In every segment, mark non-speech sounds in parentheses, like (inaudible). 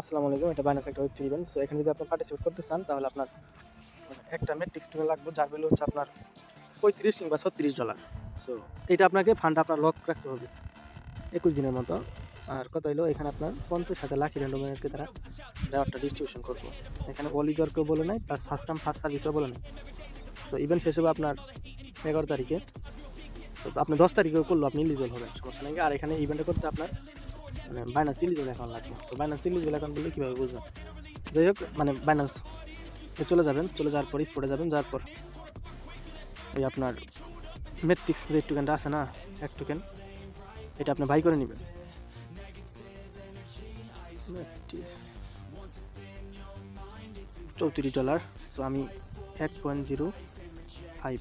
আসসালামু আলাইকুম, এটা বাইনাস একটা ওয়েব থ্রি ইভেন্ট সো এখানে যদি আপনি পার্টিসিপেট করতে চান, তাহলে আপনার মানে একটা মেট্রিক্স টোকেন লাগবে, যার ভ্যালু হচ্ছে আপনার পঁয়ত্রিশ কিংবা ছত্রিশ ডলার সো এটা আপনাকে ফান্ড আপনার লক রাখতে হবে একুশ দিনের মতো। আর কত হলো, এখানে আপনার পঞ্চাশ হাজার লাখ র্যান্ডোমেরকে তারা রেওয়ার্ডটা ডিস্ট্রিবিউশন করব। এখানে অলিজরকেও বলে নাই প্লাস ফার্স্ট কাম ফার্স্ট সার্ভিসও বলে নাই। সো ইভেন্ট শেষ হবে আপনার এগারো তারিখে। তো আপনি দশ তারিখেও করলেও আপনি ইলিজিবল হবেন, সমস্যা নেই। আর এখানে ইভেন্টে করতে আপনার মানে বাইনান্স ইলিজিবল অ্যাকাউন্ট লাগবে। সো বাইনান্স ইলিজিবল অ্যাকাউন্ট বললে কীভাবে বুঝবেন যাই হোক মানে বাইনান্স চলে যাবেন, চলে যাওয়ার পর স্পটে যাবেন, যাওয়ার পর এই আপনার মেট্রিক্স যে টোকেনটা আছে না? এক টোকেন এটা আপনি বাই করে নেবেন। চৌত্রিশ ডলার সো আমি এক পয়েন্ট জিরো ফাইভ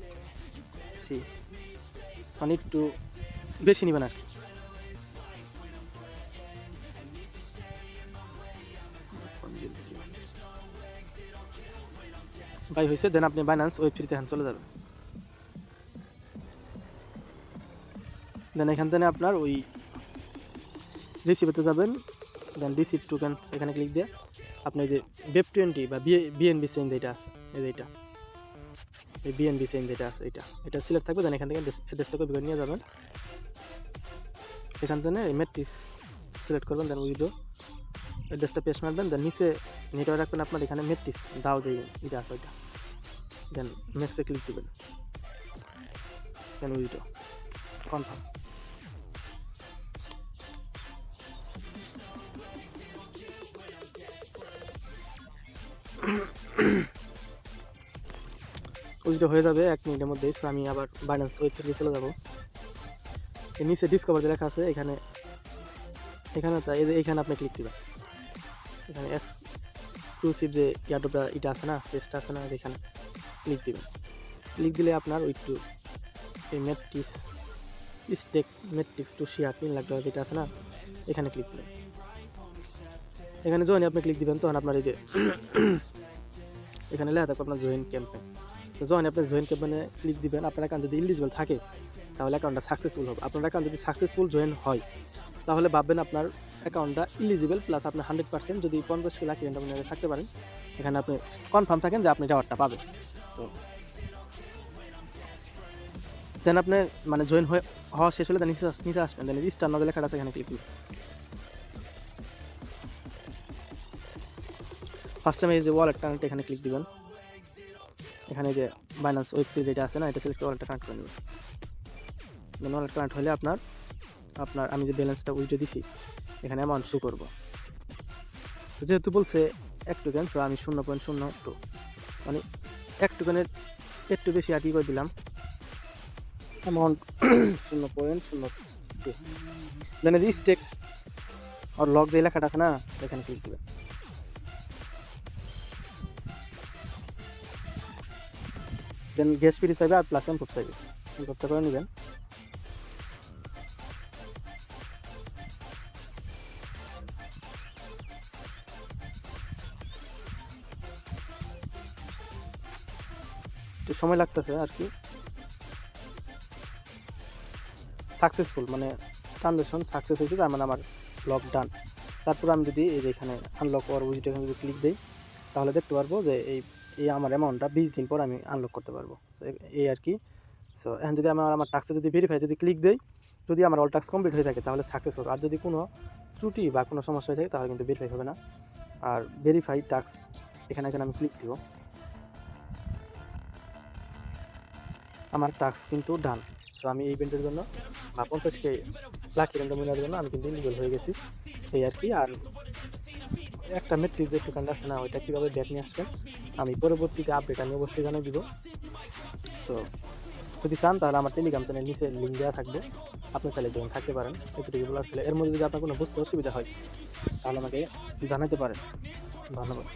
থ্রি মানে একটু বেশি নেবেন আর কি। বাই হয়েছে দেন আপনি বাইন্যান্স ওয়েব থ্রিতে হ্যান চলে যাবেন। দেন এখান থেকে আপনার ওই রিসিভেতে যাবেন দেন রিসিভ টোকেন এখানে ক্লিক দিয়ে আপনি যে বেব টোয়েন্টি বা বিএনবি চেঞ্জ যেটা আছে, এই যে এটা, এই বিএনবি চেঞ্জ যেটা আছে, এটা এটা সিলেক্ট থাকবে দেন এখান থেকে অ্যাড্রেসটা কপি করে নিয়ে যাবেন। এখান থেকে এই সিলেক্ট করবেন দেন উইডো অ্যাড্রেসটা পেস্ট মারবেন দেন নিচে নেটওয়ার্ক রাখবেন আপনার এখানে মেট্রিক্স দাও যে এটা আছে ওইটা। দেন নেক্সটে ক্লিক দেবেন। দেন উইডো কনফার্ম উইডো হয়ে যাবে এক মিনিটের মধ্যে সো আমি আবার বাইন্যান্স থেকে চলে যাব। নিচে ডিসকভার লেখা আছে, এখানে এখানে যে এখানে আপনি ক্লিক দিবেন। এখানে এক্সক্লুসিভ যে ইয়ারডোটা এটা আছে না পেজটা আছে না এখানে ক্লিক দিবেন। ক্লিক দিলে আপনার ওই টু এই metrics stake metrics to share তিন লাখ ডলার যেটা আছে না, এখানে ক্লিক দিবেন। এখানে জয়েন আপনি ক্লিক দিবেন, তখন আপনার এই যে এখানে লেখা থাকবে আপনার জয়েন ক্যাম্পেন তো যখন আপনি জয়েন ক্যাম্পেনে ক্লিক দিবেন, আপনার অ্যাকাউন্ট যদি ইলিজিবল থাকে তাহলে অ্যাকাউন্টটা সাকসেসফুল হবে। আপনার অ্যাকাউন্ট যদি সাকসেসফুল জয়েন হয়, তাহলে ভাববেন আপনার অ্যাকাউন্টটা ইলিজিবল প্লাস আপনি হান্ড্রেড পার্সেন্ট যদি পঞ্চাশ লাখ রেন্ডার থাকতে পারেন, এখানে আপনি কনফার্ম থাকেন যে আপনি টাওয়ারটা পাবেন। সো দেন আপনি মানে জয়েন হয়ে, হওয়া শেষ হলে দেন নিচে নিচে আসবেন। দেন স্টার নজর লেখাটা আছে এখানে ক্লিক করবেন ফার্স্ট টাইম এই যে ওয়ালেট কানেক্ট এখানে ক্লিক দিবেন। এখানে যে বাইন্যান্স ওয়েব পেজ যেটা আছে না, এটা সিলেক্ট ওয়ালেটটা কানেক্ট করে নেবেন। দেন ওয়ালেট হলে আপনার আপনার আমি যে ব্যালেন্সটা উইথড্র দিছি, এখানে অ্যামাউন্ট শো করব। যেহেতু বলছে এক টোকেন সো আমি শূন্য পয়েন্ট শূন্য টু মানে এক টোকেনের একটু বেশি কি করে দিলাম। অ্যামাউন্ট (clears throat) শূন্য পয়েন্ট শূন্য টু দেন এই স্টেক আর লক যে লেখাটা আছে না, এখানে ক্লিক দেবেন। দেন গ্যাস ফ্রি চাইবে আর প্লাস এমপুট চাইবে এমপুটটা করে নেবেন। একটু সময় লাগতেছে আর কি। সাকসেসফুল মানে ট্রানজ্যাকশন সাকসেস হয়েছে, তার মানে আমার লক ডান তারপর আমি যদি এই এখানে আনলক ওয়ার উইজিট এখানে যদি ক্লিক দিই, তাহলে দেখতে পারব যে এই এই আমার অ্যামাউন্টটা বিশ দিন পর আমি আনলক করতে পারব। সো এই আর কি। সো এখন যদি আমার আমার টাক্সে যদি ভেরিফাই যদি ক্লিক দেই, যদি আমার অল টাক্স কমপ্লিট হয়ে থাকে, তাহলে সাকসেস হবে। আর যদি কোনো ত্রুটি বা কোনো সমস্যা হয়ে থাকে, তাহলে কিন্তু ভেরিফাই হবে না। আর ভেরিফাই টাক্স এখানে এখানে আমি ক্লিক দিব। আমার টাস্ক কিন্তু ডান সো আমি এই ইভেন্টের জন্য, বা পঞ্চাশকে লাখ ইভেন্ট মিনার জন্য আমি কিন্তু ইলিজিবল হয়ে গেছি। এই আর কি, আর একটা মেট্রিক যে দোকানটা আছে না, ওইটা কীভাবে ব্যাক নিয়ে আসবেন, আমি পরবর্তীতে আপডেট আমি অবশ্যই জানিয়ে দিব। সো যদি চান, তাহলে আমার টেলিগ্রাম চ্যানেল নিচে লিঙ্ক দেওয়া থাকবে। আপনি চাইলে জয়েন থাকতে পারেন। এতটুকু বলার ছিল। এর মধ্যে যদি আপনার কোনো বুঝতে অসুবিধা হয়, তাহলে আমাকে জানাতে পারেন। ধন্যবাদ।